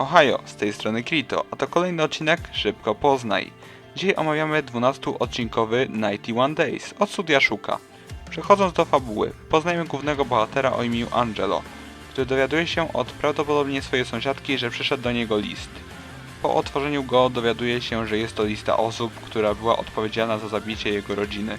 Ohio, z tej strony Krito, a to kolejny odcinek Szybko Poznaj. Dzisiaj omawiamy 12-odcinkowy 91 Days od studia Szuka. Przechodząc do fabuły, poznajemy głównego bohatera o imieniu Angelo, który dowiaduje się od prawdopodobnie swojej sąsiadki, że przyszedł do niego list. Po otworzeniu go dowiaduje się, że jest to lista osób, która była odpowiedzialna za zabicie jego rodziny.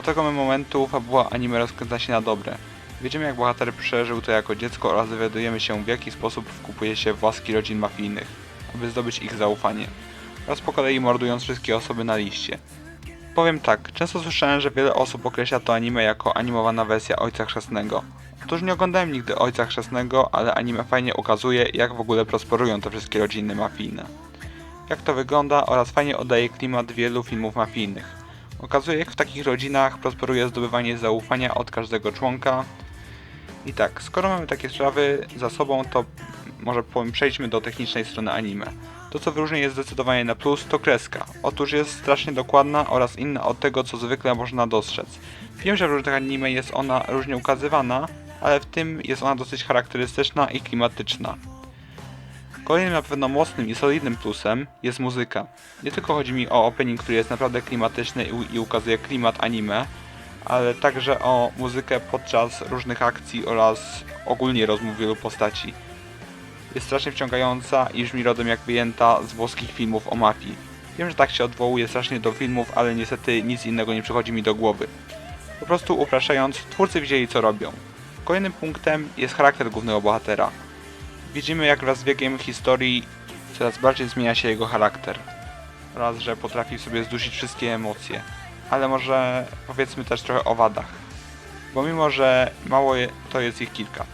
Od tego momentu fabuła anime rozkręca się na dobre. Widzimy jak bohater przeżył to jako dziecko oraz dowiadujemy się w jaki sposób wkupuje się w łaski rodzin mafijnych, aby zdobyć ich zaufanie. Oraz po kolei mordując wszystkie osoby na liście. Powiem tak, często słyszałem, że wiele osób określa to anime jako animowana wersja Ojca Chrzestnego. Otóż nie oglądałem nigdy Ojca Chrzestnego, ale anime fajnie ukazuje jak w ogóle prosperują te wszystkie rodziny mafijne. Jak to wygląda oraz fajnie oddaje klimat wielu filmów mafijnych. Okazuje jak w takich rodzinach prosperuje zdobywanie zaufania od każdego członka. I tak, skoro mamy takie sprawy za sobą, to może powiem, przejdźmy do technicznej strony anime. To co wyróżnia jest zdecydowanie na plus to kreska. Otóż jest strasznie dokładna oraz inna od tego co zwykle można dostrzec. Wiem, że w różnych anime jest ona różnie ukazywana, ale w tym jest ona dosyć charakterystyczna i klimatyczna. Kolejnym na pewno mocnym i solidnym plusem jest muzyka. Nie tylko chodzi mi o opening, który jest naprawdę klimatyczny i ukazuje klimat anime, ale także o muzykę podczas różnych akcji oraz ogólnie rozmów wielu postaci. Jest strasznie wciągająca i brzmi rodem jak wyjęta z włoskich filmów o mafii. Wiem, że tak się odwołuje strasznie do filmów, ale niestety nic innego nie przychodzi mi do głowy. Po prostu upraszczając, twórcy wiedzieli co robią. Kolejnym punktem jest charakter głównego bohatera. Widzimy jak wraz z wiekiem historii coraz bardziej zmienia się jego charakter. Oraz, że potrafi sobie zdusić wszystkie emocje. Ale może powiedzmy też trochę o wadach. Bo mimo, że mało je, to jest ich kilka.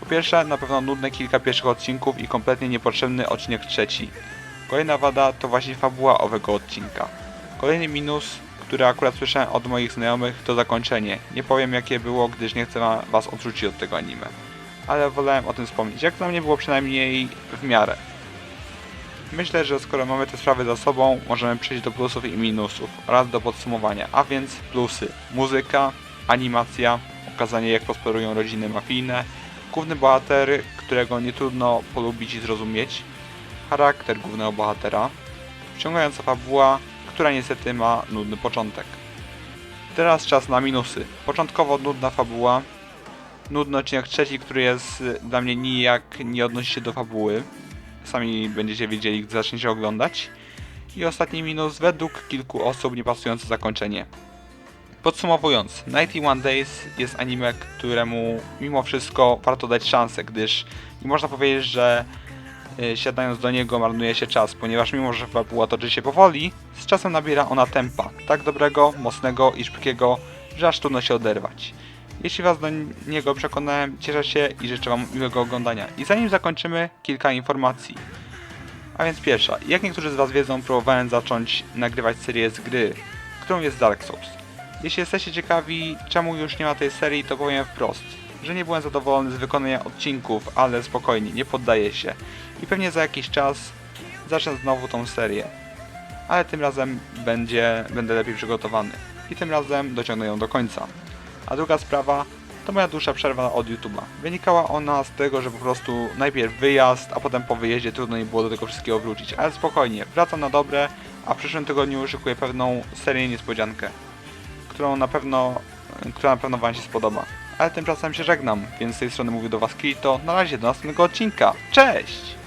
Po pierwsze, na pewno nudne kilka pierwszych odcinków i kompletnie niepotrzebny odcinek trzeci. Kolejna wada to właśnie fabuła owego odcinka. Kolejny minus, który akurat słyszałem od moich znajomych, to zakończenie. Nie powiem jakie było, gdyż nie chcę wa- was odrzucić od tego anime. Ale wolałem o tym wspomnieć. Jak dla mnie było przynajmniej w miarę. Myślę, że skoro mamy te sprawy za sobą, możemy przejść do plusów i minusów oraz do podsumowania. A więc plusy. Muzyka, animacja, okazanie jak prosperują rodziny mafijne, główny bohater, którego nie trudno polubić i zrozumieć, charakter głównego bohatera, wciągająca fabuła, która niestety ma nudny początek. Teraz czas na minusy. Początkowo nudna fabuła, nudny odcinek trzeci, który jest dla mnie nijak nie odnosi się do fabuły. Sami będziecie wiedzieli, gdy zaczniecie oglądać. I ostatni minus, według kilku osób niepasujące zakończenie. Podsumowując, 91 Days jest anime, któremu mimo wszystko warto dać szansę, gdyż nie można powiedzieć, że y, siadając do niego marnuje się czas, ponieważ mimo, że fabuła toczy się powoli, z czasem nabiera ona tempa, tak dobrego, mocnego i szybkiego, że aż trudno się oderwać. Jeśli Was do niego przekonałem, cieszę się i życzę Wam miłego oglądania. I zanim zakończymy, kilka informacji. A więc pierwsza, jak niektórzy z Was wiedzą, próbowałem zacząć nagrywać serię z gry, którą jest Dark Souls. Jeśli jesteście ciekawi, czemu już nie ma tej serii, to powiem wprost, że nie byłem zadowolony z wykonania odcinków, ale spokojnie, nie poddaję się. I pewnie za jakiś czas zacznę znowu tą serię. Ale tym razem będzie, będę lepiej przygotowany. I tym razem dociągnę ją do końca. A druga sprawa to moja dłuższa przerwa od YouTube'a. Wynikała ona z tego, że po prostu najpierw wyjazd, a potem po wyjeździe trudno mi było do tego wszystkiego wrócić. Ale spokojnie, wracam na dobre, a w przyszłym tygodniu szykuję pewną serię niespodziankę, którą na pewno, która na pewno Wam się spodoba. Ale tymczasem się żegnam, więc z tej strony mówię do Was Krito. Na razie, do następnego odcinka. Cześć!